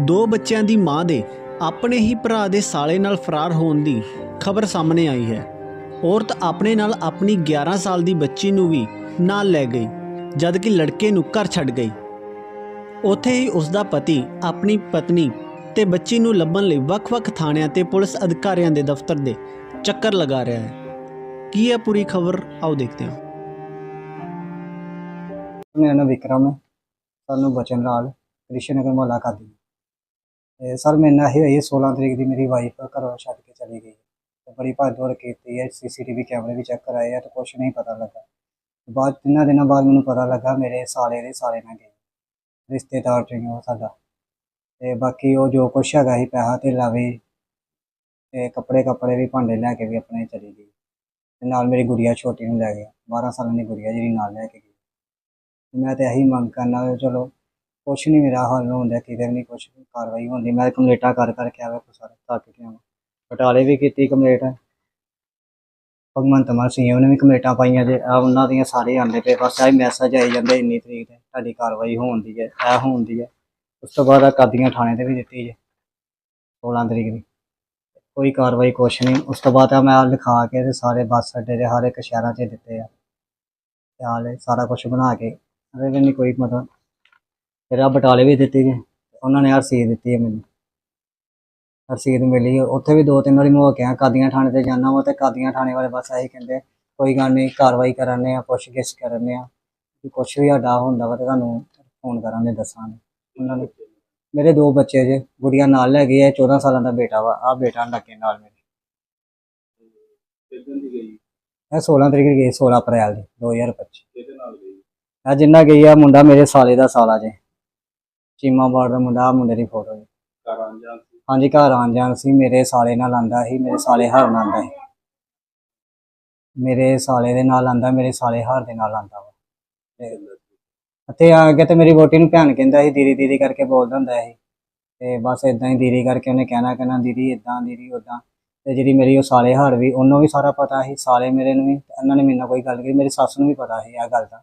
ਦੋ ਬੱਚਿਆਂ ਦੀ ਮਾਂ ਦੇ ਆਪਣੇ ਹੀ ਭਰਾ ਦੇ ਸਾਲੇ ਨਾਲ ਫਰਾਰ ਹੋਣ ਦੀ ਖਬਰ ਸਾਹਮਣੇ ਆਈ ਹੈ। ਔਰਤ ਆਪਣੇ ਨਾਲ ਆਪਣੀ 11 ਸਾਲ ਦੀ ਬੱਚੀ ਨੂੰ ਵੀ ਨਾਲ ਲੈ ਗਈ, ਜਦਕਿ ਲੜਕੇ ਨੂੰ ਘਰ ਛੱਡ ਗਈ। ਉੱਥੇ ਹੀ ਉਸ ਦਾ ਪਤੀ, ਆਪਣੀ ਪਤਨੀ ਤੇ ਬੱਚੀ ਨੂੰ ਲੱਭਣ ਲਈ ਵੱਖ-ਵੱਖ ਥਾਣਿਆਂ ਤੇ ਪੁਲਿਸ ਅਧਿਕਾਰੀਆਂ ਦੇ ਦਫ਼ਤਰ ਦੇ ਚੱਕਰ ਲਗਾ ਰਿਹਾ ਹੈ। ਕੀ ਹੈ ਪੂਰੀ ਖਬਰ? ਆਓ ਦੇਖਦੇ ਹਾਂ। ਮੇਰਾ ਨਾਮ ਵਿਕਰਮ ਹੈ। ਸਾਨੂੰ ਬਚਨ ਲਾਲ ਕ੍ਰਿਸ਼ਨ ਨਗਰ ਮੁਹੱਲਾ ਕਾਦੀ ਤੇ ਸਰ ਮੇਰੇ ਨਾਲ ਇਹ ਹੋਈ ਹੈ 16 ਤਰੀਕ ਦੀ ਮੇਰੀ ਵਾਈਫ ਘਰੋਂ ਛੱਡ ਕੇ ਚਲੀ ਗਈ। ਤੇ ਬੜੀ ਭੱਜ ਦੌੜ ਕੀਤੀ ਹੈ ਸੀਸੀਟੀਵੀ ਕੈਮਰੇ ਵੀ ਚੈੱਕ ਕਰਾਏ ਆ ਤੇ ਕੁਛ ਨਹੀਂ ਪਤਾ ਲੱਗਾ। ਬਾਅਦ ਤਿੰਨਾਂ ਦਿਨਾਂ ਬਾਅਦ ਮੈਨੂੰ ਪਤਾ ਲੱਗਾ ਮੇਰੇ ਸਾਲੇ ਦੇ ਸਾਲੇ ਨਾਲ ਗਏ। ਰਿਸ਼ਤੇਦਾਰ ਚੋਂ ਉਹ ਸਾਡਾ। ਤੇ ਬਾਕੀ ਉਹ ਜੋ ਕੁਛ ਹੈਗਾ ਸੀ, ਪੈਸਾ ਤੇ ਲਾਵੇ ਤੇ ਕੱਪੜੇ ਕੱਪੜੇ ਵੀ ਭਾਂਡੇ ਲੈ ਕੇ ਵੀ ਆਪਣੇ ਚਲੀ ਗਈ। ਤੇ ਨਾਲ ਮੇਰੀ ਗੁੜੀਆ ਛੋਟੀ ਨੂੰ ਲੈ ਗਿਆ 12 ਸਾਲਾਂ ਦੀ ਗੁੜੀਆ ਜਿਹੜੀ ਨਾਲ ਲੈ ਕੇ ਗਈ। ਮੈਂ ਤੇ ਇਹੀ ਮੰਗ ਕਰਨਾ, ਚਲੋ ਕੁਛ ਨਹੀਂ ਮੇਰਾ ਹੱਲ ਹੁੰਦਾ ਕਿਤੇ ਵੀ ਨਹੀਂ ਕੁਛ ਕਾਰਵਾਈ ਹੁੰਦੀ ਮੈਂ ਕੰਪਲੇਟਾਂ ਕਰ ਕਰਕੇ ਆਵੇ ਕੋ ਸਾਰੇ ਥੱਕ ਕੇ ਆਵਾਂ ਬਟਾਲੇ ਵੀ ਕੀਤੀ ਕੰਪਲੇਟ। ਭਗਵੰਤ ਮਾਨ ਸਿੰਘ ਨੇ ਵੀ ਕੰਪਲੇਟਾਂ ਪਾਈਆਂ ਜੇ, ਆਹ ਉਹਨਾਂ ਦੀਆਂ ਸਾਰੇ ਆਉਂਦੇ ਪਏ, ਬਸ ਆਹ ਮੈਸੇਜ ਆਈ ਜਾਂਦੇ ਇੰਨੀ ਤਰੀਕ ਤੇ, ਤੁਹਾਡੀ ਕਾਰਵਾਈ ਹੋਣ ਦੀ ਹੈ ਇਹ ਹੋਣ ਦੀ ਹੈ। ਉਸ ਤੋਂ ਬਾਅਦ ਆ ਕਾਦੀਆਂ ਥਾਣੇ ਤੇ ਵੀ ਦਿੱਤੀ ਜੇ 16 ਤਰੀਕ ਦੀ। ਕੋਈ ਕਾਰਵਾਈ ਕੁਛ ਨਹੀਂ ਉਸ ਤੋਂ ਬਾਅਦ ਆ ਮੈਂ ਆਹ ਲਿਖਾ ਕੇ ਤੇ ਸਾਰੇ ਬੱਸ ਅੱਡੇ ਦੇ ਹਰ ਇੱਕ ਸ਼ਹਿਰਾਂ 'ਚ ਦਿੱਤੇ ਆ। ਤੇ ਹਾਲੇ ਸਾਰਾ ਕੁਝ ਬਣਾ ਕੇ ਅਰੇ ਵੀ ਨਹੀਂ ਕੋਈ ਮਤਲਬ ਫਿਰ ਆ ਬਟਾਲੇ ਵੀ ਦਿੱਤੀ ਗਏ। ਉਹਨਾਂ ਨੇ ਰਸੀਦ ਦਿੱਤੀ ਹੈ ਮੈਨੂੰ। ਰਸੀਦ ਮਿਲੀ। ਉੱਥੇ ਵੀ ਦੋ ਤਿੰਨ ਵਾਰੀ ਮੈਂ ਹੋ ਕੇ ਆ ਕਾਦੀਆਂ ਥਾਣੇ ਤੇ ਜਾਣਾ ਵਾ ਤੇ ਕਾਦੀਆਂ ਥਾਣੇ ਵਾਲੇ ਬਸ ਇਹੀ ਕਹਿੰਦੇ ਕੋਈ ਗੱਲ ਨਹੀਂ ਕਾਰਵਾਈ ਕਰਾਂਗੇ ਆ ਪੁੱਛ ਗਿੱਛ ਕਰਾਂਗੇ ਆ ਕੁਛ ਵੀ ਸਾਡਾ ਹੁੰਦਾ ਵਾ ਤੇ ਤੁਹਾਨੂੰ ਫੋਨ ਕਰਾਂਗੇ ਦੱਸਾਂਗੇ। ਉਹਨਾਂ ਨੇ ਮੇਰੇ ਦੋ ਬੱਚੇ ਜੇ ਗੁੜੀਆ ਨਾਲ ਲੈ ਗਈ ਹੈ 14 ਸਾਲਾਂ ਦਾ ਬੇਟਾ ਵਾ ਆ ਬੇਟਾ ਲੱਗੇ ਨਾਲ ਮੇਰੇ। ਇਹ 16 ਤਰੀਕ ਗਈ 16 ਅਪ੍ਰੈਲ ਦੀ 2025 ਕਿਹਦੇ ਨਾਲ ਗਈ? ਆ ਜਿੰਨਾ ਗਈ ਆ ਮੁੰਡਾ ਮੇਰੇ ਸਾਲੇ ਦਾ ਸਾਲਾ ਜੇ। ਚੀਮਾ ਬਾੜ ਦਾ ਮੁੰਡਾ ਆਹ ਮੁੰਡੇ ਦੀ ਫੋਟੋ ਜੀ। ਆਂ ਹਾਂਜੀ ਘਰ ਆਣ ਜਾਣ ਸੀ। ਮੇਰੇ ਸਾਲੇ ਨਾਲ ਆਂਦਾ ਸੀ ਮੇਰੇ ਸਾਲੇ ਹਰ ਨਾਲ ਆਂਦਾ ਸੀ। ਮੇਰੇ ਸਾਲੇ ਦੇ ਨਾਲ ਆਂਦਾ ਮੇਰੇ ਸਾਲੇ ਹਰ ਦੇ ਨਾਲ ਆਂਦਾ ਵਾ। ਤੇ ਅਤੇ ਆ ਕੇ ਤੇ ਮੇਰੀ ਵੋਟੀ ਨੂੰ ਭੈਣ ਕਹਿੰਦਾ ਸੀ ਦੀਦੀ ਦੀਦੀ ਕਰਕੇ ਬੋਲਦਾ ਹੁੰਦਾ ਸੀ। ਤੇ ਬਸ ਇਦਾਂ ਹੀ ਦੀਦੀ ਕਰਕੇ ਉਹਨੇ ਕਹਿਣਾ ਕਹਿਣਾ ਦੀਦੀ ਇਦਾਂ ਦੀਦੀ ਉਦਾਂ ਤੇ ਜਿਹੜੀ ਮੇਰੀ ਉਹ ਸਾਲੇ ਹਾਰ ਵੀ ਉਹਨੂੰ ਵੀ ਸਾਰਾ ਪਤਾ ਸੀ। ਸਾਲੇ ਮੇਰੇ ਨੂੰ ਵੀ ਤੇ ਉਹਨਾਂ ਨੇ ਮੇਰੇ ਨਾਲ ਕੋਈ ਗੱਲ ਕੀਤੀ। ਮੇਰੀ ਸੱਸ ਨੂੰ ਵੀ ਪਤਾ ਸੀ ਇਹ ਗੱਲ ਦਾ।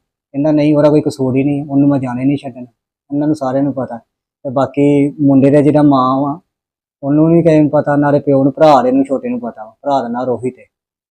ਕਹਿੰਦਾ ਨਹੀਂ, ਉਹਦਾ ਕੋਈ ਕਸੂਰ ਹੀ ਨਹੀਂ, ਉਹਨੂੰ ਮੈਂ ਜਾਣੇ ਨਹੀਂ ਛੱਡਣਾ। ਉਹਨਾਂ ਨੂੰ ਸਾਰਿਆਂ ਨੂੰ ਪਤਾ। ਤੇ ਬਾਕੀ ਮੁੰਡੇ ਦਾ ਜਿਹੜਾ ਮਾਂ ਵਾ, ਉਹਨੂੰ ਨਹੀਂ ਕਿਸੇ ਨੂੰ ਪਤਾ, ਨਾਲੇ ਪਿਓ ਨੂੰ, ਭਰਾ ਦੇ ਨੂੰ ਛੋਟੇ ਨੂੰ ਪਤਾ ਵਾ, ਭਰਾ ਦਾ ਨਾਂ ਰੋਹਿਤ ਹੈ।